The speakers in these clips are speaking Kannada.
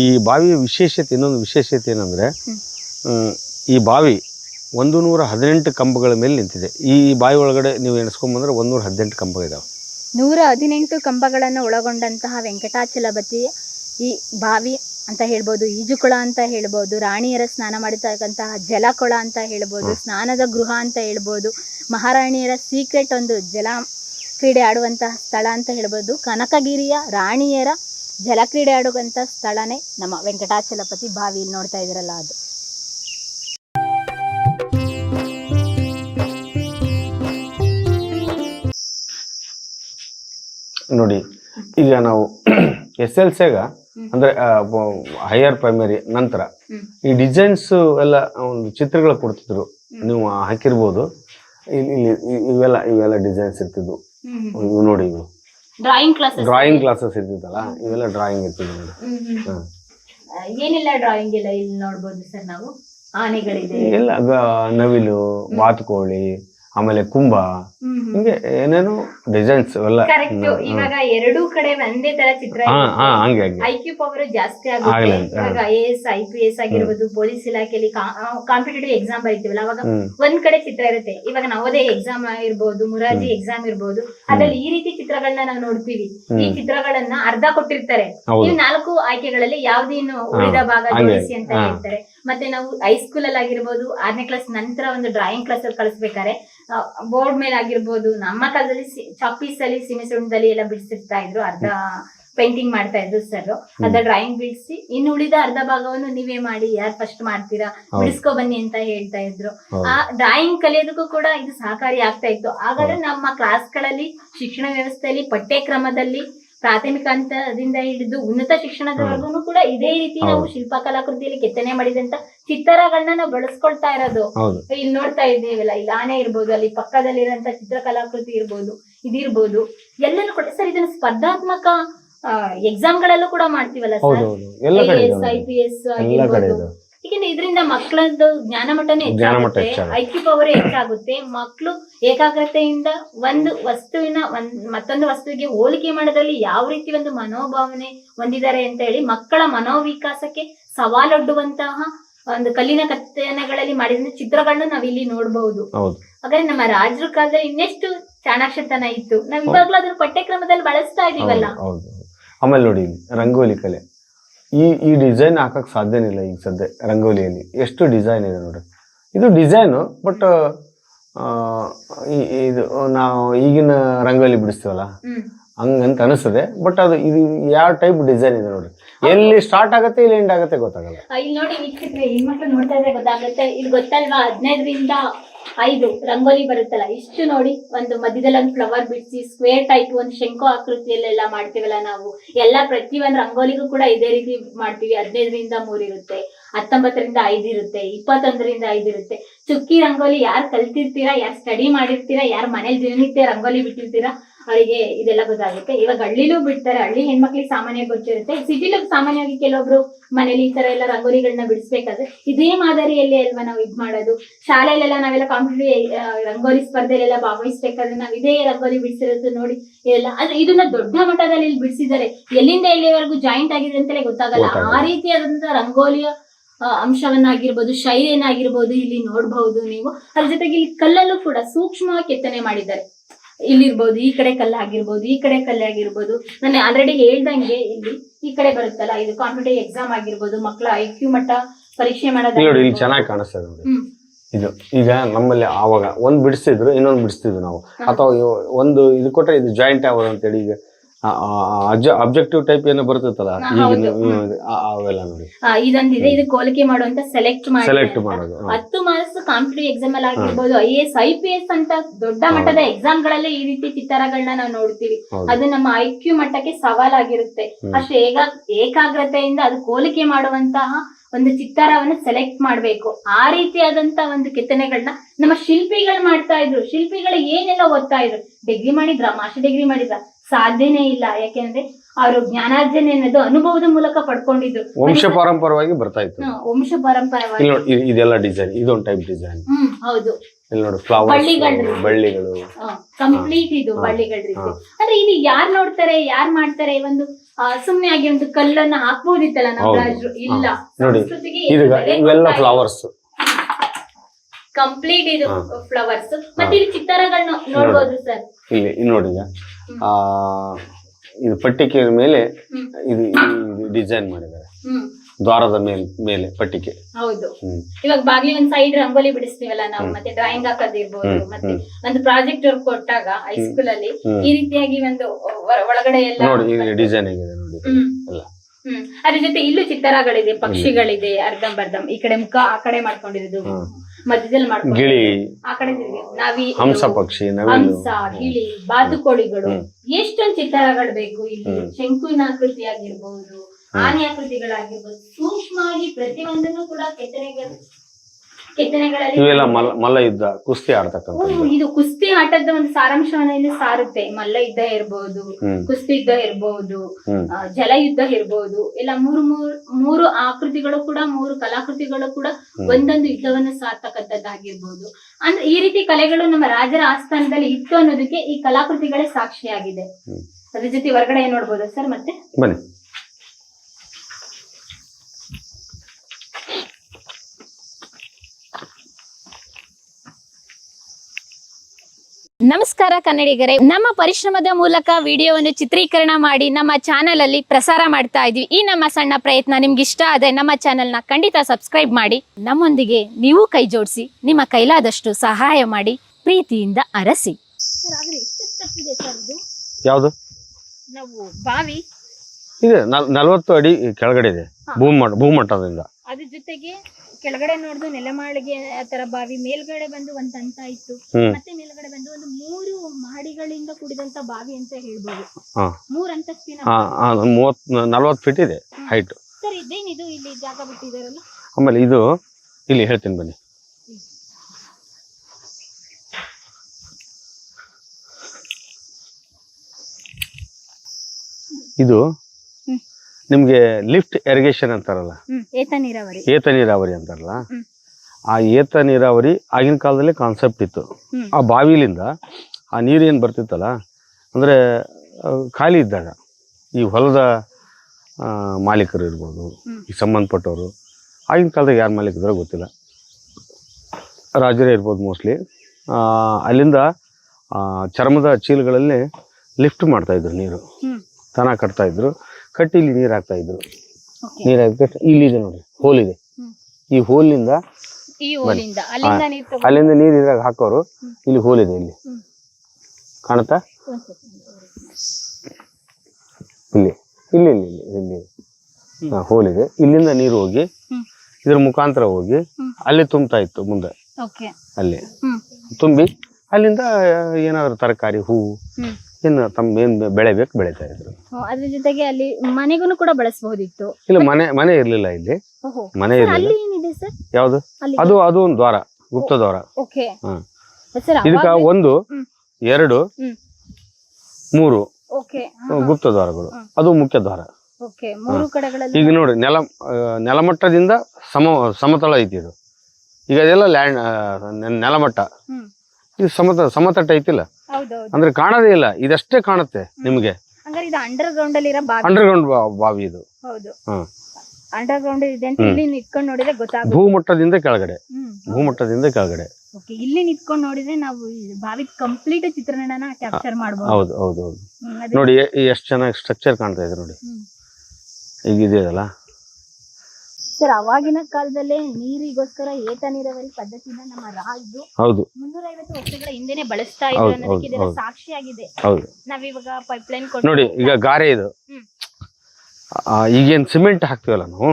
ಈ ಬಾವಿಯ ವಿಶೇಷತೆ ಇನ್ನೊಂದು ವಿಶೇಷತೆ ಏನಂದರೆ ಈ ಬಾವಿ ಒಂದು ನೂರ ಹದಿನೆಂಟು ಕಂಬಗಳ ಮೇಲೆ ನಿಂತಿದೆ. ಈ ಬಾವಿ ಒಳಗಡೆ ನೀವು ಎಣಿಸ್ಕೊಂಬಂದ್ರೆ ಒಂದು ನೂರ ಹದಿನೆಂಟು ಕಂಬ ಇದಾವೆ. ನೂರ ಹದಿನೆಂಟು ಕಂಬಗಳನ್ನು ಒಳಗೊಂಡಂತಹ ವೆಂಕಟಾಚಲಪತಿ ಈ ಬಾವಿ ಅಂತ ಹೇಳ್ಬೋದು ಈಜುಕೊಳ ಅಂತ ಹೇಳ್ಬೋದು ರಾಣಿಯರ ಸ್ನಾನ ಮಾಡಿರ್ತಕ್ಕಂತಹ ಜಲಕೊಳ ಅಂತ ಹೇಳ್ಬೋದು ಸ್ನಾನದ ಗೃಹ ಅಂತ ಹೇಳ್ಬೋದು ಮಹಾರಾಣಿಯರ ಸೀಕ್ರೆಟ್ ಒಂದು ಜಲ ಕ್ರೀಡೆ ಆಡುವಂತಹ ಸ್ಥಳ ಅಂತ ಹೇಳ್ಬೋದು ಕನಕಗಿರಿಯ ರಾಣಿಯರ ಜಲಕ್ರೀಡೆ ಆಡುವಂಥ ಸ್ಥಳನೇ ನಮ್ಮ ವೆಂಕಟಾಚಲಪತಿ ಬಾವಿ ಇಲ್ಲಿ ನೋಡ್ತಾ ಇದ್ದೀರಲ್ಲ ಅದು. ನೋಡಿ ಈಗ ನಾವು ಎಸ್ ಎಲ್ ಸಿಗ ಅಂದ್ರೆ ಹೈಯರ್ ಪ್ರೈಮರಿ ನಂತರ ಈ ಡಿಸೈನ್ಸ್ ಎಲ್ಲ ಒಂದು ಚಿತ್ರಗಳು ಕೊಡ್ತಿದ್ರು. ನೀವು ಹಾಕಿರ್ಬೋದು. ಇಲ್ಲಿ ಇಲ್ಲಿ ಇವೆಲ್ಲ ಇವೆಲ್ಲ ಡಿಸೈನ್ಸ್ ಇರ್ತಿದ್ವು. ಇವು ನೋಡಿ ಇವು. ಡ್ರಾಯಿಂಗ್ ಕ್ಲಾಸಸ್ ಡ್ರಾಯಿಂಗ್ ಕ್ಲಾಸಸ್ ಇರ್ತಿತ್ತಲ್ಲ ಇವೆಲ್ಲ ಡ್ರಾಯಿಂಗ್ ಇರ್ತಿದ್ವು. ಏನಿಲ್ಲ ಡ್ರಾಯಿಂಗ್ ಎಲ್ಲ ಇಲ್ಲಿ ನೋಡ್ಬೋದು ಸರ್ ನಾವು? ಆನೆಗಳಿದೆ. ಎಲ್ಲ ನವಿಲು ಬಾತುಕೋಳಿ ಆಮೇಲೆ ಕುಂಭ ಹಿಂಗೆ ಏನೇನೋ ಡಿಸೈನ್ಸ್ ಎಲ್ಲ ಕರೆಕ್ಟ್. ಇವಾಗ ಎರಡೂ ಕಡೆ ಒಂದೇ ತರ ಚಿತ್ರ ಹಾ ಹಾ ಹಂಗೆ ಹಂಗೆ. ಐ ಕ್ಯೂ ಪವರ್ ಜಾಸ್ತಿ ಆಗ್ಲಿ ಆಗುತ್ತೆ ಇವಾಗ I S I P S ಆಗಿರ್ಬೋದು ಪೊಲೀಸ್ ಇಲಾಖೆಯಲ್ಲಿ ಕಾಂಪಿಟೇಟಿವ್ ಎಕ್ಸಾಮ್ ಬರೀತೀವಲ್ಲ ಅವಾಗ ಒಂದ್ ಕಡೆ ಚಿತ್ರ ಇರುತ್ತೆ. ಇವಾಗ ನವೋದಯ ಎಕ್ಸಾಮ್ ಇರ್ಬೋದು ಮುರಾರ್ಜಿ ಎಕ್ಸಾಮ್ ಇರ್ಬೋದು ಅದ್ರಲ್ಲಿ ಈ ರೀತಿ ಚಿತ್ರಗಳನ್ನ ನಾವು ನೋಡ್ತೀವಿ. ಈ. ಚಿತ್ರಗಳನ್ನ ಅರ್ಧ ಕೊಟ್ಟಿರ್ತಾರೆ. ಹೌದು. ಈ ನಾಲ್ಕು ಆಯ್ಕೆಗಳಲ್ಲಿ ಯಾವ್ದೇನು ಉಳಿದ ಭಾಗ ಹಂಗೆ, ಜೋಡಿಸಿ ಅಂತ ಹಾ. ಹೇಳ್ತಾರೆ. ಮತ್ತೆ ನಾವು ಹೈಸ್ಕೂಲ್ ಅಲ್ಲಿ ಆಗಿರ್ಬೋದು ಆರನೇ ಕ್ಲಾಸ್ ನಂತರ ಒಂದು ಡ್ರಾಯಿಂಗ್ ಕ್ಲಾಸ್ ಅಲ್ಲಿ ಕಳಿಸ್ಬೇಕಾರೆ ಬೋರ್ಡ್ ಮೇಲೆ ಆಗಿರ್ಬೋದು ನಮ್ಮ ಕಾಲದಲ್ಲಿ ಚಾಪೀಸ್ ಅಲ್ಲಿ ಸಿಮೆಸುಣ್ಣದಲ್ಲಿ ಎಲ್ಲ ಬಿಡಿಸಿರ್ತಾ ಇದ್ರು ಅರ್ಧ ಪೇಂಟಿಂಗ್ ಮಾಡ್ತಾ ಇದ್ರು ಸರ್ ಅದ ಡ್ರಾಯಿಂಗ್ ಬಿಡಿಸಿ ಇನ್ನು ಉಳಿದ ಅರ್ಧ ಭಾಗವನ್ನು ನೀವೇ ಮಾಡಿ ಯಾರು ಫಸ್ಟ್ ಮಾಡ್ತೀರಾ. ಬಿಡಿಸ್ಕೊ ಬನ್ನಿ ಅಂತ ಹೇಳ್ತಾ ಇದ್ರು. ಆ ಡ್ರಾಯಿಂಗ್ ಕಲಿಯೋದಕ್ಕೂ ಕೂಡ ಇದು ಸಹಕಾರಿ ಆಗ್ತಾ ಇತ್ತು. ಹಾಗಾದ್ರೆ ನಮ್ಮ ಕ್ಲಾಸ್ಗಳಲ್ಲಿ ಶಿಕ್ಷಣ ವ್ಯವಸ್ಥೆಯಲ್ಲಿ ಪಠ್ಯಕ್ರಮದಲ್ಲಿ ಪ್ರಾಥಮಿಕ ಹಂತದಿಂದ ಹಿಡಿದು ಉನ್ನತ ಶಿಕ್ಷಣದವರೆಗೂ ಕೂಡ ಇದೇ ರೀತಿ ನಾವು. ಶಿಲ್ಪಕಲಾಕೃತಿಯಲ್ಲಿ ಕೆತ್ತನೆ ಮಾಡಿದಂತ ಚಿತ್ರಗಳನ್ನ ನಾವು ಬಳಸ್ಕೊಳ್ತಾ ಇರೋದು. ಇಲ್ಲಿ ನೋಡ್ತಾ ಇದ್ದೇವಲ್ಲ ಇಲ್ಲಿ ಆನೆ ಇರ್ಬೋದು ಅಲ್ಲಿ ಪಕ್ಕದಲ್ಲಿರುವಂತ ಚಿತ್ರಕಲಾಕೃತಿ ಇರ್ಬೋದು ಇದಿರ್ಬೋದು ಎಲ್ಲನೂ ಕೂಡ ಸರ್ ಇದನ್ನ ಸ್ಪರ್ಧಾತ್ಮಕ ಎಕ್ಸಾಮ್ ಗಳಲ್ಲೂ ಕೂಡ ಮಾಡ್ತೀವಲ್ಲ ಸರ್? ಐ ಪಿ ಎಸ್ ಆಗಿರ್ಬೋದು. ಇದೆ ಏಕೆಂದ್ರೆ ಇದರಿಂದ ಮಕ್ಕಳದ್ದು ಜ್ಞಾನ ಮಟ್ಟನೇ ಜ್ಞಾನಮಟ್ಟ ಹೆಚ್ಚಾಗುತ್ತೆ ಪವರ್ ಹೆಚ್ಚಾಗುತ್ತೆ. ಮಕ್ಕಳು ಏಕಾಗ್ರತೆಯಿಂದ ಒಂದು ವಸ್ತುವಿನ ಒಂದ್ ಮತ್ತೊಂದು ವಸ್ತುವಿಗೆ ಹೋಲಿಕೆ ಮಾಡೋದ್ರಲ್ಲಿ ಯಾವ ರೀತಿ ಒಂದು ಮನೋಭಾವನೆ ಹೊಂದಿದ್ದಾರೆ ಅಂತ ಹೇಳಿ ಮಕ್ಕಳ ಮನೋವಿಕಾಸಕ್ಕೆ ಸವಾಲೊಡ್ಡುವಂತಹ ಒಂದು ಕಲ್ಲಿನ ಕತ್ತನೆಗಳಲ್ಲಿ ಮಾಡಿದ ಚಿತ್ರಗಳನ್ನ ನಾವಿಲ್ಲಿ ಇಲ್ಲಿ ನೋಡಬಹುದು. ಹೌದು. ಹಾಗಾದ್ರೆ ನಮ್ಮ ರಾಜರ ಕಾಲದಲ್ಲಿ ಇನ್ನೆಷ್ಟು ಚಾಣಾಕ್ಷತನ ಇತ್ತು. ನಾವ್ ಇವಾಗ್ಲೂ ಅದನ್ನ ಪಠ್ಯಕ್ರಮದಲ್ಲಿ ಬಳಸ್ತಾ ಇದೀವಲ್ಲ. ಹೌದು ಹೌದು ಹೌದು. ಆಮೇಲೆ ನೋಡಿ ಇಲ್ಲಿ ರಂಗೋಲಿ ಕಲೆ. ಈ ಈ ಡಿಸೈನ್ ಹಾಕಕ್ಕೆ ಸಾಧ್ಯನೇ ಇಲ್ಲ ಈಗ ಸದ್ಯ ರಂಗೋಲಿಯಲ್ಲಿ. ಎಷ್ಟು ಡಿಸೈನ್ ಇದೆ ನೋಡಿ. ಇದು ಡಿಸೈನು ಬಟ್ ಇದು ನಾವು ಈಗಿನ ರಂಗೋಲಿ ಬಿಡಿಸ್ತೀವಲ್ಲ? ಹಂಗಂತ ಅನಿಸ್ತದೆ ಬಟ್ ಅದು ಇದು ಯಾವ ಟೈಪ್ ಡಿಸೈನ್ ಇದೆ ನೋಡಿ. ಎಲ್ಲಿ ಸ್ಟಾರ್ಟ್ ಆಗುತ್ತೆ ಇಲ್ಲಿ ಎಂಡ್ ಆಗುತ್ತೆ ಗೊತ್ತಾಗಲ್ಲ. ಇಲ್ಲಿ ನೋಡಿ ಹೆಣ್ಮಕ್ಳು ನೋಡ್ತಾ ಇದ್ರೆ ಗೊತ್ತಾಗುತ್ತೆ. ಇಲ್ಲಿ ಗೊತ್ತಲ್ವಾ, ಹದಿನೈದರಿಂದ ಐದು ರಂಗೋಲಿ ಬರುತ್ತಲ್ಲ. ಇಷ್ಟು ನೋಡಿ, ಒಂದು ಮಧ್ಯದಲ್ಲಿ ಒಂದು ಫ್ಲವರ್ ಬಿಡಿಸಿ ಸ್ಕ್ವೇರ್ ಟೈಪ್ ಒಂದು ಶಂಕು ಆಕೃತಿಯಲ್ಲೆಲ್ಲ ಮಾಡ್ತೀವಲ್ಲ ನಾವು. ಎಲ್ಲ ಪ್ರತಿಯೊಂದು ರಂಗೋಲಿಗೂ ಕೂಡ ಇದೇ ರೀತಿ ಮಾಡ್ತೀವಿ. ಹದಿನೈದರಿಂದ ಮೂರು ಇರುತ್ತೆ, ಹತ್ತೊಂಬತ್ತರಿಂದ ಐದು ಇರುತ್ತೆ, ಇಪ್ಪತ್ತೊಂದರಿಂದ ಐದು ಇರುತ್ತೆ. ಚುಕ್ಕಿ ರಂಗೋಲಿ ಯಾರು ಕಲ್ತಿರ್ತೀರಾ, ಯಾರು ಸ್ಟಡಿ ಮಾಡಿರ್ತೀರಾ, ಯಾರು ಮನೇಲಿ ದಿನನಿತ್ಯ ರಂಗೋಲಿ ಬಿಟ್ಟಿರ್ತೀರಾ ಅವರಿಗೆ ಇದೆಲ್ಲ ಗೊತ್ತಾಗುತ್ತೆ. ಇವಾಗ ಹಳ್ಳಿಲೂ ಬಿಡ್ತಾರೆ. ಹಳ್ಳಿ ಹೆಣ್ಮಕ್ಳಿಗೆ ಸಾಮಾನ್ಯವಾಗಿ ಗೊತ್ತಿರುತ್ತೆ. ಸಿಟಿಲೂ ಸಾಮಾನ್ಯವಾಗಿ ಕೆಲವೊಬ್ರು ಮನೇಲಿ ಈ ತರ ಎಲ್ಲ ರಂಗೋಲಿಗಳನ್ನ ಬಿಡಿಸ್ಬೇಕಾದ್ರೆ ಇದೇ ಮಾದರಿಯಲ್ಲಿ ಅಲ್ವಾ ನಾವು ಇದ್ ಮಾಡೋದು? ಶಾಲೆಯಲ್ಲೆಲ್ಲ ನಾವೆಲ್ಲ ಕಾಂಪಿಟೇಟಿವ್ ರಂಗೋಲಿ ಸ್ಪರ್ಧೆಲೆಲ್ಲ ಭಾಗವಹಿಸ್ಬೇಕಾದ್ರೆ ನಾವು ಇದೇ ರಂಗೋಲಿ ಬಿಡಿಸಿರೋದು ನೋಡಿ ಇದೆಲ್ಲ. ಆದ್ರೆ ಇದನ್ನ ದೊಡ್ಡ ಮಟ್ಟದಲ್ಲಿ ಇಲ್ಲಿ ಬಿಡಿಸಿದ್ದಾರೆ. ಎಲ್ಲಿಂದ ಎಲ್ಲಿವರೆಗೂ ಜಾಯಿಂಟ್ ಆಗಿದೆ ಅಂತಲೇ ಗೊತ್ತಾಗಲ್ಲ. ಆ ರೀತಿಯಾದಂತಹ ರೀತಿಯಾದಂತ ರಂಗೋಲಿಯ ಅಂಶವನ್ನಾಗಿರ್ಬೋದು ಶೈಲಿಯನ್ನಾಗಿರ್ಬೋದು ಇಲ್ಲಿ ನೋಡಬಹುದು ನೀವು. ಅದ್ರ ಜೊತೆಗೆ ಇಲ್ಲಿ ಕಲ್ಲಲ್ಲೂ ಕೂಡ ಸೂಕ್ಷ್ಮವಾಗಿ ಕೆತ್ತನೆ ಮಾಡಿದ್ದಾರೆ. ಇಲ್ಲಿರ್ಬೋದು ಈ ಕಡೆ ಕಲ್ಲು ಆಗಿರ್ಬೋದು ಈ ಕಡೆ ಕಲ್ಲು ಆಗಿರ್ಬೋದು. ನಾನು ಆಲ್ರೆಡಿ ಹೇಳ್ದಂಗೆ ಇಲ್ಲಿ ಈ ಕಡೆ ಬರುತ್ತಲ್ಲ ಇದು ಕಾಂಪಿಟೇಟಿವ್ ಎಕ್ಸಾಮ್ ಆಗಿರ್ಬೋದು ಮಕ್ಕಳ ಐ ಕ್ಯೂ ಮಟ್ಟ ಪರೀಕ್ಷೆ ಮಾಡೋದು ನೋಡಿ ಇಲ್ಲಿ ಚೆನ್ನಾಗಿ ಕಾಣಿಸ್ತದೆ ನೋಡಿ. ಇದು ಈಗ ನಮ್ಮಲ್ಲಿ ಆವಾಗ ಒಂದು ಬಿಡಿಸ್ತಿದ್ರು ಇನ್ನೊಂದು ಬಿಡಿಸ್ತಿದ್ವಿ ನಾವು. ಅಥವಾ ಒಂದು ಇದು ಕೊಟ್ಟರೆ ಇದು ಜಾಯಿಂಟ್ ಆಗೋದು ಅಂತೇಳಿ ಈಗ ಅಬ್ಜೆಕ್ಟಿವ್ ಟೈಪ್ ಏನೋ ಈಗಿನ ಹೌದು. ಅವೆಲ್ಲ ನೋಡಿ. ಆ, ಇದೊಂದಿದೆ. ಇದು ಹೋಲಿಕೆ ಮಾಡುವಂತ ಸೆಲೆಕ್ಟ್ ಮಾಡಿ ಸೆಲೆಕ್ಟ್ ಮಾಡೋದು ಹಾ. ಹತ್ತು ಮಾರ್ಕ್ಸ್ ಕಾಂಪಿಟೇಟಿವ್ ಎಕ್ಸಾಮ್ ಅಲ್ಲಿ ಆಗಿರ್ಬೋದು. I S I P S ಅಂತ ದೊಡ್ಡ ಮಟ್ಟದ ಎಕ್ಸಾಮ್ಗಳಲ್ಲಿ ಈ ರೀತಿ ಚಿತ್ತಾರಗಳನ್ನ ನಾವು ನೋಡ್ತೀವಿ. ಹೌದು. ಅದು ನಮ್ಮ ಐ ಕ್ಯೂ ಮಟ್ಟಕ್ಕೆ ಸವಾಲಾಗಿರುತ್ತೆ. ಅಷ್ಟು ಏಕ ಏಕಾಗ್ರತೆಯಿಂದ ಅದು ಹೋಲಿಕೆ ಮಾಡುವಂತಹ ಒಂದು ಚಿತ್ತಾರವನ್ನ ಸೆಲೆಕ್ಟ್ ಮಾಡ್ಬೇಕು. ಆ ರೀತಿಯಾದಂತ ಒಂದು ಕೆತ್ತನೆಗಳನ್ನ ನಮ್ಮ ಶಿಲ್ಪಿಗಳು ಮಾಡ್ತಾ ಇದ್ರು. ಶಿಲ್ಪಿಗಳು ಏನೆಲ್ಲ ಓದ್ತಾ ಇದ್ರು? ಡಿಗ್ರಿ ಮಾಡಿದ್ರ? ಮಾಸ್ಟರ್ ಡಿಗ್ರಿ ಮಾಡಿದ್ರ? ಸಾಧ್ಯನೇ ಇಲ್ಲ. ಯಾಕೆಂದ್ರೆ ಅವರು ಜ್ಞಾನಾರ್ಜನೆ ಅನ್ನೋದು ಅನುಭವದ ಮೂಲಕ ಪಡ್ಕೊಂಡಿದ್ರು. ವಂಶ ಪಾರಂಪರವಾಗಿ ಬರ್ತಾ ಇತ್ತು. ವಂಶ ಪರಂಪರವಾಗಿ. ಇದೆಲ್ಲ ಡಿಸೈನ್ ಇದೊಂದು ಟೈಪ್ ಡಿಸೈನ್ ಹ್ಮ್ ಹೌದು. ಇಲ್ಲಿ ನೋಡಿ ಫ್ಲವರ್ಸ್ ಬಳ್ಳಿಗಳು. ಕಂಪ್ಲೀಟ್ ಇದು. ಬಳ್ಳಿಗಳ ರೀತಿ. ಅಂದ್ರೆ ಇಲ್ಲಿ ಯಾರ್ ನೋಡ್ತಾರೆ ಯಾರ್ ಮಾಡ್ತಾರೆ ಒಂದು ಸುಮ್ಮನೆ ಸುಮ್ನೆ ಆಗಿ ಒಂದು ಕಲ್ಲನ್ನ ಹಾಕ್ಬೋದಿತ್ತಲ್ಲ ನಮ್ಮ ಹೌದು. ರಾಜರು? ಇಲ್ಲ. ನೋಡಿ, ಇವೆಲ್ಲ ಫ್ಲವರ್ಸ್ ಕಂಪ್ಲೀಟ್ ಇದು ಫ್ಲವರ್ಸ್ ಮತ್ತೆ ಇಲ್ಲಿ ಚಿತ್ತಾರಗಳನ್ನ ನೋಡ್ಬೋದು ಸರ್? ಇಲ್ಲಿ ನೋಡಿ. ಆ ಇದು ಪಟ್ಟಿಕೆ ಮೇಲೆ ಇದು ಡಿಸೈನ್ ಮಾಡಿದ್ದಾರೆ. ದ್ವಾರದ ಮೇಲೆ ಮೇಲೆ ಪಟ್ಟಿಕೆ. ಹೌದು. ಇವಾಗ ಬಾಗ್ಲಿ ಒಂದ್ ಸೈಡ್ ರಂಗೋಲಿ ಬಿಡಿಸ್ತೀವಲ್ಲ ನಾವು ಮತ್ತೆ ಡ್ರಾಯಿಂಗ್ ಹಾಕೋದಿರ್ಬೋದು ಮತ್ತೆ. ಒಂದು ಪ್ರಾಜೆಕ್ಟ್ ವರ್ಕ್ ಕೊಟ್ಟಾಗ ಹೈಸ್ಕೂಲ್ ಅಲ್ಲಿ ಈ ರೀತಿಯಾಗಿ ಒಂದು ಒಳಗಡೆ ಎಲ್ಲ ನೋಡಿ ಡಿಸೈನ್ ಇದೆ ನೋಡಿ. ಎಲ್ಲ. ಅದ್ರ ಜೊತೆ ಇಲ್ಲೂ ಚಿತ್ತಾರಗಳಿದೆ ಪಕ್ಷಿಗಳಿದೆ ಅರ್ಧಂಬರ್ಧಂ ಈ ಕಡೆ ಮುಖ ಆ ಕಡೆ ಮಾಡ್ಕೊಂಡಿರೋದು. ಮಧ್ಯದಲ್ಲಿ ಮಾಡ್ಕೊಂಡು ಗಿಳಿ ಆ ಕಡೆ ತಿರ್ಗಿ ನಾವಿ ಹಂಸ ಪಕ್ಷಿ ನವಿಲು. ಹಂಸ ಗಿಳಿ ಬಾತುಕೋಳಿಗಳು. ಎಷ್ಟೊಂದು ಚಿತ್ರಗಳು ಬೇಕು ಇಲ್ಲಿ. ಶಂಕುವಿನ ಆಕೃತಿ ಆಗಿರ್ಬಹುದು ಆನೆ ಆಕೃತಿಗಳಾಗಿರ್ಬೋದು. ಸೂಕ್ಷ್ಮವಾಗಿ ಪ್ರತಿಯೊಂದನ್ನು ಕೂಡ ಕೆತ್ತನೆಗಳು ಕೆತ್ತನೆಗಳಲ್ಲಿ ಇವೆಲ್ಲ ಮಲ್ಲ ಮಲ್ಲ ಯುದ್ಧ ಕುಸ್ತಿ ಆಡ್ತಕ್ಕಂಥದ್ದು. ಇದು ಕುಸ್ತಿ ಆಟದ ಒಂದು ಸಾರಾಂಶವನ್ನ ಇಲ್ಲಿ ಸಾರುತ್ತೆ. ಮಲ್ಲ ಯುದ್ಧ ಇರ್ಬೋದು ಹ್ಮ್. ಕುಸ್ತಿ ಯುದ್ಧ ಇರ್ಬೋದು ಜಲ ಯುದ್ಧ ಇರ್ಬೋದು ಎಲ್ಲ ಮೂರು ಮೂರು ಮೂರು ಆಕೃತಿಗಳು ಕೂಡ ಮೂರು ಕಲಾಕೃತಿಗಳು ಕೂಡ ಒಂದೊಂದು ಯುದ್ಧವನ್ನು ಸಾರ್ತಕ್ಕಂಥದ್ದಾಗಿರ್ಬೋದು ಅಂದ್ರೆ ಈ ರೀತಿ ಕಲೆಗಳು ನಮ್ಮ ರಾಜರ ಆಸ್ಥಾನದಲ್ಲಿ ಇತ್ತು ಅನ್ನೋದಕ್ಕೆ ಈ ಕಲಾಕೃತಿಗಳೇ ಸಾಕ್ಷಿಯಾಗಿದೆ. ಅದ್ರ ಜೊತೆ ಹೊರಗಡೆ ಏನ್ ನೋಡ್ಬೋದು ಸರ್ ಮತ್ತೆ? ಬನ್ನಿ. ನಮಸ್ಕಾರ ಕನ್ನಡಿಗರೇ. ನಮ್ಮ ಪರಿಶ್ರಮದ ಮೂಲಕ ವಿಡಿಯೋವನ್ನು ಚಿತ್ರೀಕರಣ ಮಾಡಿ ನಮ್ಮ ಚಾನಲ್ ಅಲ್ಲಿ ಪ್ರಸಾರ ಮಾಡ್ತಾ ಇದ್ವಿ. ಈ ನಮ್ಮ ಸಣ್ಣ ಪ್ರಯತ್ನ ನಿಮ್ಗೆ ಇಷ್ಟ ಆದ್ರೆ ನಮ್ಮ ಚಾನೆಲ್ನ ಖಂಡಿತ ಸಬ್ಸ್ಕ್ರೈಬ್ ಮಾಡಿ. ನಮ್ಮೊಂದಿಗೆ ನೀವು ಕೈ ಜೋಡಿಸಿ ನಿಮ್ಮ ಕೈಲಾದಷ್ಟು ಸಹಾಯ ಮಾಡಿ ಪ್ರೀತಿಯಿಂದ ಅರಸಿ. ಯಾವುದು? ನಾವು ಬಾವಿ. ಇದೆ ನಲ್- ನಲ್ವತ್ತು ಅಡಿ ಕೆಳಗಡೆ ಇದೆ. ಭೂಮಟ್ಟ ಭೂಮಟ್ಟದಿಂದ ಅದ್ರ ಜೊತೆಗೆ ಕೆಳಗಡೆ ನೋಡಿದ್ರು ನೆಲಮಾಳಿಗೆ ಆ ತರ ಬಾವಿ ಮೇಲ್ಗಡೆ ಬಂದು ಒಂದ್ ಹಂತ ಇತ್ತು. ಹ್ಮ್. ಮತ್ತೆ ಮೇಲ್ಗಡೆ ಬಂದು ಕೂಡಿದಂತ ಬಾವಿ ಅಂತ ಹೇಳ್ಬೋದು. ಹಾ. ಮೂರ್ ಅಂತಸ್ತಿನ ಹಾ ಹಾ ಮೂವತ್ ನಲ್ವತ್ತು ಫೀಟ್ ಇದೆ ಹೈಟ್ ಸರ್ ಇದೇನಿದು ಇಲ್ಲಿ ಜಾಗ ಬಿಟ್ಟಿದಾರಲ್ಲ? ಆಮೇಲೆ ಇದು ಇಲ್ಲಿ ಹೇಳ್ತೀನಿ ಬನ್ನಿ. ಇದು ಹ್ಮ್. ನಿಮ್ಗೆ ಲಿಫ್ಟ್ ಇರಿಗೇಷನ್ ಅಂತಾರಲ್ಲ? ಹ್ಮ್ ಏತ ನೀರಾವರಿ. ಏತ ನೀರಾವರಿ ಅಂತಾರಲ್ಲ? ಹ್ಮ್. ಆ ಏತ ನೀರಾವರಿ ಆಗಿನ ಕಾಲದಲ್ಲಿ ಕಾನ್ಸೆಪ್ಟ್ ಇತ್ತು. ಹ್ಮ್. ಆ ಬಾವಿಲಿಂದ ಆ ನೀರು ಏನು ಬರ್ತಿತ್ತಲ್ಲ ಅಂದರೆ ಖಾಲಿ ಇದ್ದಾಗ ಈ ಹೊಲದ ಮಾಲೀಕರು ಇರ್ಬೋದು ಈ ಸಂಬಂಧಪಟ್ಟವರು ಆಗಿನ ಕಾಲದಾಗ ಯಾರು ಮಾಲೀಕರೋ ಗೊತ್ತಿಲ್ಲ. ರಾಜರೇ ಇರ್ಬೋದು ಮೋಸ್ಟ್ಲಿ. ಅಲ್ಲಿಂದ ಚರ್ಮದ ಚೀಲಗಳಲ್ಲಿ ಲಿಫ್ಟ್ ಮಾಡ್ತಾಯಿದ್ರು ನೀರು. ತನ ದನ ಕಟ್ತಾ ಇದ್ರು ಕಟ್ಟಿ ಇಲ್ಲಿ ನೀರು ಹಾಕ್ತಾಯಿದ್ರು ನೀರು ಹಾಕಿ ಇಲ್ಲಿದೆ ನೋಡಿ ಹೋಲಿದೆ ಈ ಓಲಿಂದ ಅಲ್ಲಿಂದ ನೀರ್ ಇದ್ರಾಗ ಹಾಕೋರು ಇಲ್ಲಿ ಹೋಲಿದೆ ಇಲ್ಲಿ. ಕಾಣುತ್ತಾ? ಇಲ್ಲಿ ಇಲ್ಲಿ ಇಲ್ಲಿ ಇಲ್ಲಿ ಇಲ್ಲಿ. ಹೋಲ್ ಇದೆ ಇಲ್ಲಿಂದ ನೀರು ಹೋಗಿ. ಇದ್ರ ಮುಖಾಂತರ ಹೋಗಿ ಅಲ್ಲಿ ತುಂಬ್ತಾ ಇತ್ತು ಮುಂದೆ. ಅಲ್ಲಿ. ತುಂಬಿ ಅಲ್ಲಿಂದ ಏನಾದ್ರು ತರಕಾರಿ ಹೂವು ಇನ್ನ ಏನು ತಮ್ಮ ಏನ್ ಬೆಳೆ ಬೇಕು ಬೆಳಿತಾ ಇದ್ರು. ಅದ್ರ ಜೊತೆಗೆ ಅಲ್ಲಿ ಮನೆಗೂ ಕೂಡ ಬಳಸಬಹುದಿತ್ತು. ಇಲ್ಲ ಮನೆ ಮನೆ ಇರ್ಲಿಲ್ಲ ಇಲ್ಲಿ. ಮನೆ ಇರ್ಲಿಲ್ಲ. ಯಾವ್ದು? ಅದು ಅದು ಒಂದು ದ್ವಾರ ಗುಪ್ತ ದ್ವಾರ. ಇದಕ್ಕ ಒಂದು. ಎರಡು. ಮೂರು. ಗುಪ್ತ ದ್ವಾರಗಳು. ಅದು ಮುಖ್ಯ ದ್ವಾರ. ಈಗ ನೋಡಿ ನೆಲ ನೆಲಮಟ್ಟದಿಂದ ಸಮ ಸಮತಳ ಐತಿ ಇದು. ಈಗ ಅದೆಲ್ಲ ಲ್ಯಾಂಡ್ ನೆಲಮಟ್ಟ. ಇದು ಸಮತ ಸಮತಟ್ಟ ಐತಿಲ್ಲ? ಅಂದ್ರೆ ಕಾಣದೇ ಇಲ್ಲ. ಇದಷ್ಟೇ ಕಾಣುತ್ತೆ ನಿಮಗೆ. ಅಂಡರ್ಗ್ರೌಂಡ್ ಬಾವಿ. ಇದು. ಭೂಮಟ್ಟದಿಂದ ಕೆಳಗಡೆ. ಭೂಮಟ್ಟದಿಂದ ಕೆಳಗಡೆ. ಓಕೆ ಇಲ್ಲಿ ನಿಂತ್ಕೊಂಡು ನೋಡಿದ್ರೆ ನಾವು ಈ ಬಾವಿ ಕಂಪ್ಲೀಟ್ ಚಿತ್ರಣನ ಕ್ಯಾಪ್ಚರ್ ಮಾಡಬಹುದು ಹೌದು ಹೌದು ಹೌದು. ನೋಡಿ ಎಷ್ಟು ಚೆನ್ನಾಗಿ ಸ್ಟ್ರಕ್ಚರ್ ಕಾಣ್ತಾ ಇದೆ ನೋಡಿ. ಈಗ ಇದೆಯಲ್ಲ? ಸರ್ ಅವಾಗಿನ ಕಾಲದಲ್ಲೇ ನೀರಿಗೋಸ್ಕರ ಏತ ನೀರಾವರಿ ಪದ್ಧತಿನ ನಮ್ಮ ರಾಜು ಹೌದು. ಮುನ್ನೂರ ಐವತ್ತು ವರ್ಷಗಳ ಹಿಂದೆನೆ ಬಳಸ್ತಾ ಇದ್ರು ಅನ್ನೋದಕ್ಕೆ ಇದೆಲ್ಲ ಹೌದು. ಸಾಕ್ಷಿಯಾಗಿದೆ ಹೌದು. ನಾವಿವಾಗ ಪೈಪ್ ಲೈನ್ ಕೊಟ್ಟು ನೋಡಿ ಈಗ ಗಾರೆ ಇದು. ಈಗೇನು ಸಿಮೆಂಟ್ ಹಾಕ್ತೀವಲ್ಲ ನಾವು?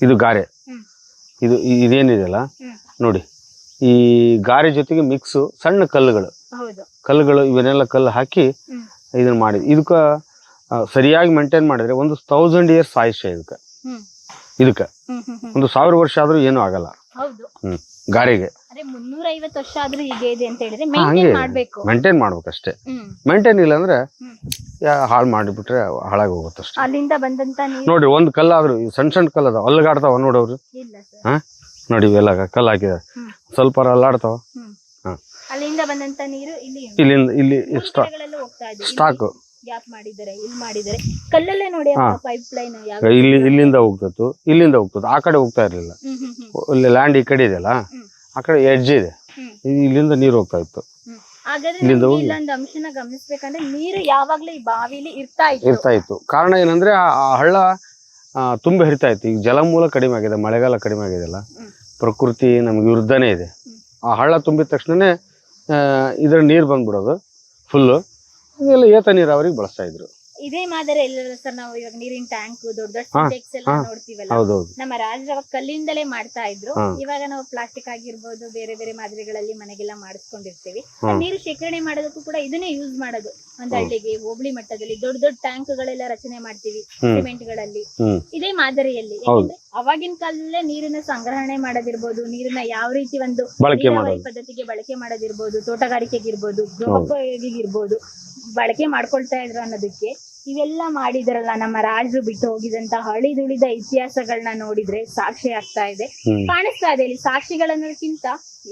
ಇದು ಗಾರೆ. ಇದು ಇದೇನಿದೆಯಲ್ಲ? ನೋಡಿ ಈ ಗಾರೆ ಜೊತೆಗೆ ಮಿಕ್ಸು ಸಣ್ಣ ಕಲ್ಲುಗಳು. ಕಲ್ಲುಗಳು ಇವನ್ನೆಲ್ಲ ಕಲ್ಲು ಹಾಕಿ. ಇದನ್ನ ಮಾಡಿ. ಇದಕ್ಕ ಸರಿಯಾಗಿ ಮೇಂಟೈನ್ ಮಾಡಿದ್ರೆ ಒಂದು ತೌಸಂಡ್ ಇಯರ್ಸ್ ಆಯುಷ್ಯ ಇದಕ್ಕೆ. ಇದಕ್ಕೆ. ಒಂದು ಸಾವಿರ ವರ್ಷ ಆದ್ರೂ ಏನೂ ಆಗಲ್ಲ. ಹ್ಞೂ ಹ್ಮ್. ಗಾರೆಗೆ ಮುನ್ನೂರ ಐವತ್ತು ವರ್ಷ ಆದ್ರೂ ಹೀಗೆ ಇದೆ ಅಂತ ಹೇಳಿದ್ರೆ ಹಂಗೆ. ಮೇಂಟೈನ್ ಮಾಡ್ಬೇಕು ಅಷ್ಟೇ. ಮಾಡ್ಬೇಕಷ್ಟೇ ಹ್ಮ್. ಮೇಂಟೈನ್ ಇಲ್ಲ ಅಂದ್ರೆ ಹಾಳು ಮಾಡಿಬಿಟ್ರೆ ಹಾಳಾಗಿ ಹೋಗುತ್ತಷ್ಟೇ ಅಲ್ಲಿಂದ ಬಂದಂತ ನೀರು ನೋಡ್ರಿ ಒಂದ್ ಕಲ್ಲಾದ್ರು ಈ ಸಣ್ಣ ಸಣ್ಣ ಕಲ್ಲ ಅದಾವ ಅಲ್ಗಾಡ್ತಾವ ನೋಡವ್ರು ಇಲ್ಲ ಸರ್. ಹಾ? ನೋಡಿ ಇವೆಲ್ಲ ಕಲ್ಲು ಹಾಕಿದಾರೆ. ಹ್ಮ್. ಸ್ವಲ್ಪ ಅಲ್ಲಾಡ್ತಾವ. ಅಲ್ಲಿಂದ ಬಂದಂತ ನೀರು ಇಲ್ಲಿ ಇಲ್ಲಿಂದ ಇಲ್ಲಿ ಸ್ಟಾ ಕಡೆಗಳಲ್ಲೂ ಹೋಗ್ತಾ ಇದೆ. ಸ್ಟಾಕು. ಗ್ಯಾಪ್ ಮಾಡಿದ್ದಾರೆ ಇಲ್ಲಿ ಮಾಡಿದ್ದಾರೆ ಕಲ್ಲಲ್ಲೇ ನೋಡಿ. ಪೈಪ್ ಲೈನ್ ಇಲ್ಲಿ ಇಲ್ಲಿಂದ ಹೋಗ್ತತ್ತು ಇಲ್ಲಿಂದ ಹೋಗ್ತತ್ತು ಆ ಕಡೆ ಹೋಗ್ತಾ ಇರಲಿಲ್ಲ. ಇಲ್ಲಿ ಲ್ಯಾಂಡ್ ಈ ಕಡೆ ಇದೆಯಲ್ಲ. ಆ ಕಡೆ ಎಡ್ಜ್ ಇದೆ. ಇಲ್ಲಿಂದ ನೀರು ಹೋಗ್ತಾ ಇತ್ತು. ಇಲ್ಲಿಂದ ಅಂಶನ ಗಮನಿಸ್ಬೇಕಂದ್ರೆ ನೀರು ಯಾವಾಗ್ಲೂ ಈ ಬಾವಿಲಿ ಇರ್ತಾ ಇತ್ತು. ಇರ್ತಾ ಇತ್ತು. ಕಾರಣ ಏನಂದ್ರೆ ಆ ಹಳ್ಳ ತುಂಬ ಹರಿತಾ ಇತ್ತು. ಈಗ ಜಲಮೂಲ ಕಡಿಮೆ ಆಗಿದೆ ಮಳೆಗಾಲ ಕಡಿಮೆ ಆಗಿದೆಲ್ಲ. ಪ್ರಕೃತಿ ನಮ್ಗೆ ವಿರುದ್ಧನೇ ಇದೆ. ಆ ಹಳ್ಳ ತುಂಬಿದ ತಕ್ಷಣನೇ ಇದರ ಇದ್ರ ನೀರು ಬಂದ್ಬಿಡೋದು ಫುಲ್ಲು ಎಲ್ಲ ಏತ ನೀರಾವರಿಗೆ ಬಳಸ್ತಾ ಇದ್ರು. ಇದೇ ಮಾದರಿ ಎಲ್ಲ ಸರ್ ನಾವು ಇವಾಗ ನೀರಿನ ಟ್ಯಾಂಕ್ ದೊಡ್ಡ ದೊಡ್ಡ ಸಿಂಟೆಕ್ಸ್ ಎಲ್ಲ ನೋಡ್ತೀವಲ್ಲ? ಹೌದೌದು. ನಮ್ಮ ರಾಜರ ಕಲ್ಲಿಂದಲೇ ಮಾಡ್ತಾ ಇದ್ರು. ಇವಾಗ ನಾವು ಪ್ಲಾಸ್ಟಿಕ್ ಆಗಿರ್ಬೋದು ಬೇರೆ ಬೇರೆ ಮಾದರಿಗಳಲ್ಲಿ ಮನೆಗೆಲ್ಲ ಮಾಡಿಸ್ಕೊಂಡಿರ್ತೀವಿ. ನೀರು ಶೇಖರಣೆ ಮಾಡೋದಕ್ಕೂ ಕೂಡ ಇದನ್ನೇ ಯೂಸ್ ಮಾಡೋದು. ಒಂದ್ ಹಳ್ಳಿಗೆ ಹೋಬಳಿ ಮಟ್ಟದಲ್ಲಿ ದೊಡ್ಡ ದೊಡ್ಡ ಟ್ಯಾಂಕ್ ಗಳೆಲ್ಲ ರಚನೆ ಮಾಡ್ತೀವಿ ಸಿಮೆಂಟ್ಗಳಲ್ಲಿ. ಇದೇ ಮಾದರಿಯಲ್ಲಿ. ಅವಾಗಿನ ಕಾಲದಲ್ಲೇ ನೀರಿನ ಸಂಗ್ರಹಣೆ ಮಾಡೋದಿರ್ಬೋದು ನೀರನ್ನ ಯಾವ ರೀತಿ ಒಂದು ನೀರಾವರಿ ಪದ್ಧತಿಗೆ ಬಳಕೆ ಮಾಡೋದಿರ್ಬೋದು ತೋಟಗಾರಿಕೆಗಿರ್ಬೋದು ಗೃಹೋಪಯೋಗಿಗಿರ್ಬೋದು. ಬಳಕೆ ಮಾಡ್ಕೊಳ್ತಾ ಇದ್ರು ಅನ್ನೋದಕ್ಕೆ ಇವೆಲ್ಲ ಮಾಡಿದ್ರಲ್ಲ ನಮ್ಮ ರಾಜರು ಬಿಟ್ಟು ಹೋಗಿದಂತ ಹಳಿದುಳಿದ ಇತಿಹಾಸಗಳನ್ನ ನೋಡಿದ್ರೆ ಸಾಕ್ಷಿ ಆಗ್ತಾ ಇದೆ. ಕಾಣಿಸ್ತಾ ಇದೆ ಇಲ್ಲಿ ಸಾಕ್ಷಿಗಳನ್ನೋದಕ್ಕಿಂತ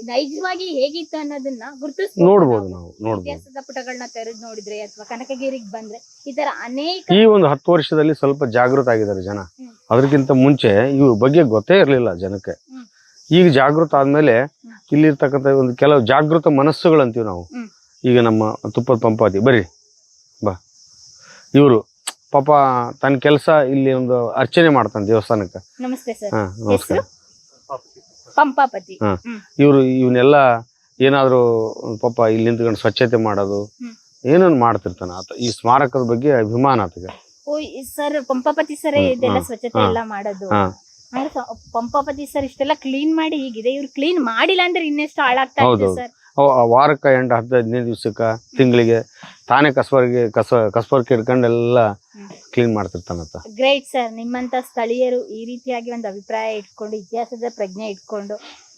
ನೈಜವಾಗಿ ಹೇಗಿತ್ತು ಅನ್ನೋದನ್ನ ಗುರುತಿಸ್ ನೋಡ್ಬೋದು ನಾವು ಇತಿಹಾಸದ ಪುಟಗಳನ್ನ ತೆರೆದು ನೋಡಿದ್ರೆ ಅಥವಾ ಕನಕಗಿರಿಗೆ ಬಂದ್ರೆ ಈ ತರ ಅನೇಕ ಈ ಒಂದು ಹತ್ತು ವರ್ಷದಲ್ಲಿ ಸ್ವಲ್ಪ ಜಾಗೃತ ಆಗಿದ್ದಾರೆ ಜನ. ಅದಕ್ಕಿಂತ ಮುಂಚೆ ಇವ್ರ ಬಗ್ಗೆ ಗೊತ್ತೇ ಇರಲಿಲ್ಲ ಜನಕ್ಕೆ. ಈಗ ಜಾಗೃತ ಆದ್ಮೇಲೆ. ಇಲ್ಲಿರ್ತಕ್ಕಂಥ ಒಂದು ಕೆಲವು ಜಾಗೃತ ಮನಸ್ಸುಗಳಂತೀವಿ ನಾವು. ಈಗ ನಮ್ಮ ತುಪ್ಪದ ಪಂಪಾತಿ ಬರ್ರಿ ಬಾ ಇವರು ಪಾಪ ತನ್ನ ಕೆಲಸ ಇಲ್ಲಿ ಒಂದು ಅರ್ಚನೆ ಮಾಡ್ತಾನೆ ದೇವಸ್ಥಾನಕ್ಕೆ ನಮಸ್ತೆ ಸರ್ ಹಾ ನಮಸ್ಕಾರ ಪಂಪಾಪತಿ ಹಾ. ಇವರು ಇವನ್ನೆಲ್ಲ ಏನಾದರೂ ಪಾಪ ಇಲ್ಲಿ ನಿಂತ್ಕೊಂಡು ಸ್ವಚ್ಛತೆ ಮಾಡೋದು. ಏನೊಂದು ಮಾಡ್ತಿರ್ತಾನೆ ಆತ ಈ ಸ್ಮಾರಕದ ಬಗ್ಗೆ ಅಭಿಮಾನ ಆತಗೆ ಓ ಸರ್ ಪಂಪಾಪತಿ ಸರ್ ಇದೆಲ್ಲ ಸ್ವಚ್ಛತೆ. ಎಲ್ಲ ಮಾಡೋದು ಹಾ. ಅಂದ್ರೆ ಸ- ಪಂಪಾಪತಿ ಸರ್ ಇಷ್ಟೆಲ್ಲ ಕ್ಲೀನ್ ಮಾಡಿ ಈಗಿದೆ ಇವ್ರು ಕ್ಲೀನ್ ಮಾಡಿಲ್ಲ ಅಂದ್ರೆ ಇನ್ನೆಷ್ಟು ಹಾಳಾಗ್ತಾ ಇದೆ. ಸರ್ ವಾರಕ್ಕೆ ಎಂಟು ಹತ್ತು ಹದಿನೈದು ದಿವ್ಸಕ್ಕೆ ತಿಂಗಳಿಗೆ ತಾನೇ ಕಸ್ಬರ್ಗೆ ಕಸ ಕಸ್ಬರ್ಗೆ ಇಟ್ಕೊಂಡು ಎಲ್ಲ. ಕ್ಲೀನ್ ಮಾಡ್ತಿರ್ತಾನಂತ. ಗ್ರೇಟ್ ಸರ್ ನಿಮ್ಮಂತ ಸ್ಥಳೀಯರು ಈ ರೀತಿಯಾಗಿ ಒಂದು ಅಭಿಪ್ರಾಯ ಇಟ್ಕೊಂಡು ಇತಿಹಾಸದ ಪ್ರಜ್ಞೆ ಇಟ್ಕೊಂಡು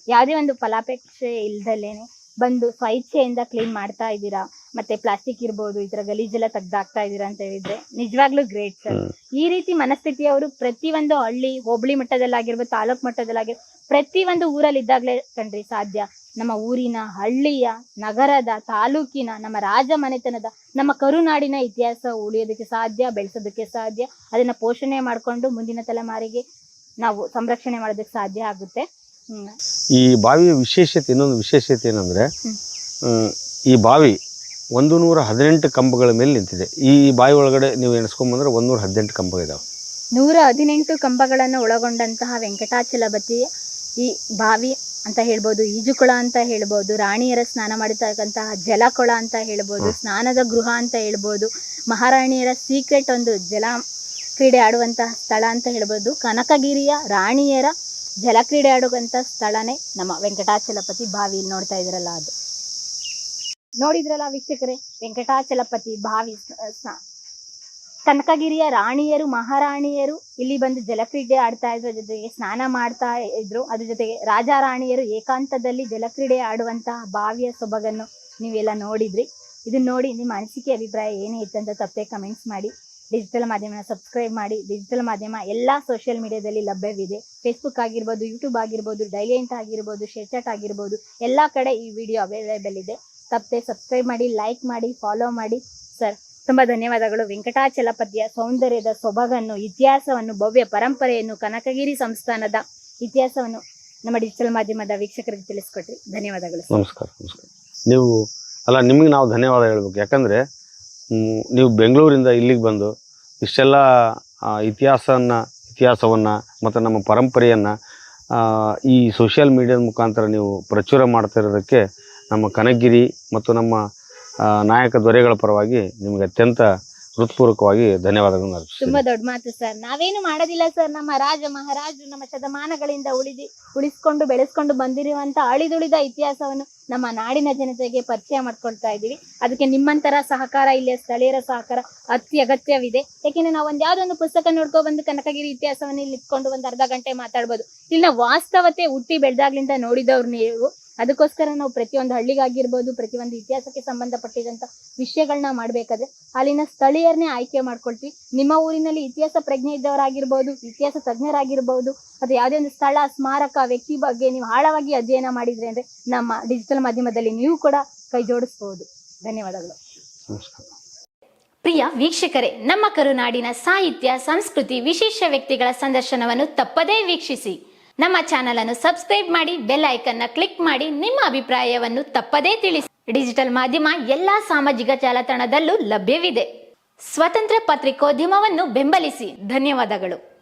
ಯಾವುದೇ ಒಂದು ಫಲಾಪೇಕ್ಷೆ ಇಲ್ದಲೇನೆ ಬಂದು ಸ್ವಇಚ್ಛೆಯಿಂದ ಕ್ಲೀನ್ ಮಾಡ್ತಾ ಇದ್ದೀರಾ ಮತ್ತೆ ಪ್ಲಾಸ್ಟಿಕ್ ಇರ್ಬೋದು ಈ ತರ ಗಲೀಜೆಲ್ಲ ತೆಗ್ದಾಕ್ತಾ ಇದ್ದೀರಾ ಅಂತ ಹೇಳಿದ್ರೆ ನಿಜವಾಗ್ಲೂ ಗ್ರೇಟ್ ಸರ್ ಈ ರೀತಿ ಮನಸ್ಥಿತಿ ಮನಸ್ಥಿತಿಯವರು ಪ್ರತಿಯೊಂದು ಹಳ್ಳಿ ಹೋಬಳಿ ಮಟ್ಟದಲ್ಲಾಗಿರ್ಬೋದು ತಾಲೂಕ್ ಮಟ್ಟದಲ್ಲಾಗಿರ್ಬೋದು ಪ್ರತಿಯೊಂದು ಊರಲ್ಲಿ ಇದ್ದಾಗಲೇ ಕಣ್ರಿ ಸಾಧ್ಯ. ನಮ್ಮ ಊರಿನ ಹಳ್ಳಿಯ ನಗರದ ತಾಲೂಕಿನ ನಮ್ಮ ರಾಜ ಮನೆತನದ ನಮ್ಮ ಕರುನಾಡಿನ ಇತಿಹಾಸ ಉಳಿಯೋದಕ್ಕೆ ಸಾಧ್ಯ ಬೆಳೆಸೋದಕ್ಕೆ ಸಾಧ್ಯ ಅದನ್ನ ಪೋಷಣೆ ಮಾಡಿಕೊಂಡು ಮುಂದಿನ ತಲೆಮಾರಿಗೆ ನಾವು ಸಂರಕ್ಷಣೆ ಮಾಡೋದಕ್ಕೆ ಸಾಧ್ಯ ಆಗುತ್ತೆ. ಹ್ಮ್. ಈ ಬಾವಿಯ ವಿಶೇಷತೆ ಇನ್ನೊಂದು ವಿಶೇಷತೆ ಏನಂದ್ರೆ ಈ ಬಾವಿ ಒಂದು ನೂರ ಹದಿನೆಂಟು ಕಂಬಗಳ ಮೇಲೆ ನಿಂತಿದೆ. ಈ ಬಾವಿ ಒಳಗಡೆ ನೀವು ಎಣಿಸ್ಕೊಂಬಂದ್ರೆ ಒಂದು ನೂರ ಹದಿನೆಂಟು ಕಂಬಗಳಿದಾವೆ ನೂರ ಹದಿನೆಂಟು ಕಂಬಗಳನ್ನು ಒಳಗೊಂಡಂತಹ ವೆಂಕಟಾಚಲಪತಿ ಈ ಬಾವಿ ಅಂತ ಹೇಳ್ಬೋದು ಈಜುಕೊಳ ಅಂತ ಹೇಳ್ಬೋದು ರಾಣಿಯರ ಸ್ನಾನ ಮಾಡಿರ್ತಕ್ಕಂತಹ ಜಲಕೊಳ ಅಂತ ಹೇಳ್ಬೋದು ಸ್ನಾನದ ಗೃಹ ಅಂತ ಹೇಳ್ಬೋದು ಮಹಾರಾಣಿಯರ ಸೀಕ್ರೆಟ್ ಒಂದು ಜಲ ಕ್ರೀಡೆ ಆಡುವಂತಹ ಸ್ಥಳ ಅಂತ ಹೇಳ್ಬೋದು ಕನಕಗಿರಿಯ ರಾಣಿಯರ ಜಲಕ್ರೀಡೆ ಆಡುವಂಥ ಸ್ಥಳನೇ ನಮ್ಮ ವೆಂಕಟಾಚಲಪತಿ ಬಾವಿ. ಇಲ್ಲಿ ನೋಡ್ತಾ ಇದ್ರಲ್ಲ ಅದು. ನೋಡಿದ್ರಲ್ಲ ವೀಕ್ಷಕರೇ ವೆಂಕಟಾಚಲಪತಿ ಬಾವಿ ಕನಕಗಿರಿಯ ರಾಣಿಯರು, ಮಹಾರಾಣಿಯರು ಇಲ್ಲಿ ಬಂದು ಜಲಕ್ರೀಡೆ ಆಡ್ತಾ ಇದ್ರ, ಜೊತೆಗೆ ಸ್ನಾನ ಮಾಡ್ತಾ ಇದ್ರು. ಅದ್ರ ಜೊತೆಗೆ ರಾಜ ರಾಣಿಯರು ಏಕಾಂತದಲ್ಲಿ ಜಲಕ್ರೀಡೆ ಆಡುವಂತಹ ಬಾವಿಯ ಸೊಬಗನ್ನು ನೀವೆಲ್ಲ ನೋಡಿದ್ರಿ. ಇದನ್ನ ನೋಡಿ ನಿಮ್ಮ ಅನಿಸಿಕೆ, ಅಭಿಪ್ರಾಯ ಏನೇ ಇತ್ತಂತ ತಪ್ಪೇ ಕಮೆಂಟ್ಸ್ ಮಾಡಿ. ಡಿಜಿಟಲ್ ಮಾಧ್ಯಮನ ಸಬ್ಸ್ಕ್ರೈಬ್ ಮಾಡಿ. ಡಿಜಿಟಲ್ ಮಾಧ್ಯಮ ಎಲ್ಲ ಸೋಷಿಯಲ್ ಮೀಡಿಯಾದಲ್ಲಿ ಲಭ್ಯವಿದೆ. ಫೇಸ್ಬುಕ್ ಆಗಿರ್ಬೋದು ಯೂಟ್ಯೂಬ್ ಆಗಿರ್ಬೋದು ಡೈಲೆಂಟ್ ಆಗಿರ್ಬೋದು ಶೇರ್ಚಾಟ್ ಆಗಿರ್ಬೋದು, ಎಲ್ಲ ಕಡೆ ಈ ವಿಡಿಯೋ ಅವೈಲೇಬಲ್ ಇದೆ. ತಪ್ಪದೆ ಸಬ್ಸ್ಕ್ರೈಬ್ ಮಾಡಿ ಲೈಕ್ ಮಾಡಿ ಫಾಲೋ ಮಾಡಿ ಸರ್ ತುಂಬಾ ಧನ್ಯವಾದಗಳು. ವೆಂಕಟಾಚಲಪತಿಯ ಸೌಂದರ್ಯದ ಸೊಬಗನ್ನು ಇತಿಹಾಸವನ್ನು ಭವ್ಯ ಪರಂಪರೆಯನ್ನು ಕನಕಗಿರಿ ಸಂಸ್ಥಾನದ ಇತಿಹಾಸವನ್ನು ನಮ್ಮ ಡಿಜಿಟಲ್ ಮಾಧ್ಯಮದ ವೀಕ್ಷಕರಿಗೆ ತಿಳಿಸ್ಕೊಟ್ರಿ. ಧನ್ಯವಾದಗಳು ನಮಸ್ಕಾರ ನಮಸ್ಕಾರ. ನೀವು ಅಲ್ಲ ನಿಮಗೆ ನಾವು ಧನ್ಯವಾದ ಹೇಳ್ಬೇಕು. ಯಾಕಂದ್ರೆ ನೀವು ಬೆಂಗಳೂರಿಂದ ಇಲ್ಲಿಗೆ ಬಂದು ಇಷ್ಟೆಲ್ಲ ಆ, ಇತಿಹಾಸನ ಇತಿಹಾಸವನ್ನು ಮತ್ತು ನಮ್ಮ ಪರಂಪರೆಯನ್ನು ಈ ಸೋಷಿಯಲ್ ಮೀಡಿಯಾದ ಮುಖಾಂತರ ನೀವು ಪ್ರಚುರ ಮಾಡ್ತಾ ಇರೋದಕ್ಕೆ ನಮ್ಮ ಕನಕಗಿರಿ ಮತ್ತು ನಮ್ಮ ನಾಯಕ ದೊರೆಗಳ ಪರವಾಗಿ ನಿಮಗೆ ಅತ್ಯಂತ ಹೃತ್ಪೂರ್ವಕವಾಗಿ ಧನ್ಯವಾದಗಳನ್ನು ತುಂಬಾ ದೊಡ್ಡ ಮಾತು ಸರ್. ನಾವೇನು ಮಾಡೋದಿಲ್ಲ ಸರ್. ನಮ್ಮ ರಾಜ ಮಹಾರಾಜರು ನಮ್ಮ ಶತಮಾನಗಳಿಂದ ಉಳಿದಿ, ಉಳಿಸ್ಕೊಂಡು, ಬೆಳೆಸ್ಕೊಂಡು ಬಂದಿರುವಂತ ಅಳಿದುಳಿದ ಇತಿಹಾಸವನ್ನು ನಮ್ಮ ನಾಡಿನ ಜನತೆಗೆ ಪರಿಚಯ ಮಾಡ್ಕೊಳ್ತಾ ಇದ್ದೀವಿ. ಅದಕ್ಕೆ ನಿಮ್ಮಂತರ ಸಹಕಾರ, ಇಲ್ಲಿಯ ಸ್ಥಳೀಯರ ಸಹಕಾರ ಅತಿ ಅಗತ್ಯವಿದೆ ಯಾಕೆಂದ್ರೆ ನಾವು ಒಂದ್ ಯಾವ್ದೋ ಒಂದು ಪುಸ್ತಕ ನೋಡ್ಕೊ ಬಂದು ಕನಕಗಿರಿ ಇತಿಹಾಸವನ್ನು ಇಲ್ಲಿ ಇಟ್ಕೊಂಡು ಒಂದ್ ಅರ್ಧ ಗಂಟೆ ಮಾತಾಡ್ಬೋದು. ಇಲ್ಲಿನ ವಾಸ್ತವತೆ ಹುಟ್ಟಿ ಬೆಳೆದಾಗ್ಲಿಂದ ನೋಡಿದವ್ರು ನೀವು. ಅದಕ್ಕೋಸ್ಕರ ನಾವು ಪ್ರತಿಯೊಂದು ಹಳ್ಳಿಗಾಗಿರ್ಬೋದು ಪ್ರತಿಯೊಂದು ಇತಿಹಾಸಕ್ಕೆ ಸಂಬಂಧಪಟ್ಟಿದಂತ ವಿಷಯಗಳನ್ನ ಮಾಡಬೇಕಾದ್ರೆ ಅಲ್ಲಿನ ಸ್ಥಳೀಯರನ್ನೇ ಆಯ್ಕೆ ಮಾಡ್ಕೊಳ್ತೀವಿ. ನಿಮ್ಮ ಊರಿನಲ್ಲಿ ಇತಿಹಾಸ ಪ್ರಜ್ಞೆ ಇದ್ದವರಾಗಿರ್ಬೋದು ಇತಿಹಾಸ ತಜ್ಞರಾಗಿರ್ಬೋದು ಅಥವಾ ಯಾವುದೇ ಒಂದು ಸ್ಥಳ ಸ್ಮಾರಕ ವ್ಯಕ್ತಿ ಬಗ್ಗೆ ನೀವು ಆಳವಾಗಿ ಅಧ್ಯಯನ ಮಾಡಿದ್ರೆ ಅಂದ್ರೆ ನಮ್ಮ ಡಿಜಿಟಲ್ ಮಾಧ್ಯಮದಲ್ಲಿ ನೀವು ಕೂಡ ಕೈ ಜೋಡಿಸ್ಬೋದು. ಧನ್ಯವಾದಗಳು. ನಮಸ್ಕಾರ. ಪ್ರಿಯ ವೀಕ್ಷಕರೇ ನಮ್ಮ ಕರುನಾಡಿನ ಸಾಹಿತ್ಯ ಸಂಸ್ಕೃತಿ ವಿಶೇಷ ವ್ಯಕ್ತಿಗಳ ಸಂದರ್ಶನವನ್ನು ತಪ್ಪದೇ ವೀಕ್ಷಿಸಿ. ನಮ್ಮ ಚಾನಲ್ ಅನ್ನು ಸಬ್ಸ್ಕ್ರೈಬ್ ಮಾಡಿ ಬೆಲ್ ಐಕನ್ನ ಕ್ಲಿಕ್ ಮಾಡಿ ನಿಮ್ಮ ಅಭಿಪ್ರಾಯವನ್ನು ತಪ್ಪದೇ ತಿಳಿಸಿ. ಡಿಜಿಟಲ್ ಮಾಧ್ಯಮ ಎಲ್ಲಾ ಸಾಮಾಜಿಕ ಜಾಲತಾಣದಲ್ಲೂ ಲಭ್ಯವಿದೆ. ಸ್ವತಂತ್ರ ಪತ್ರಿಕೋದ್ಯಮವನ್ನು ಬೆಂಬಲಿಸಿ. ಧನ್ಯವಾದಗಳು.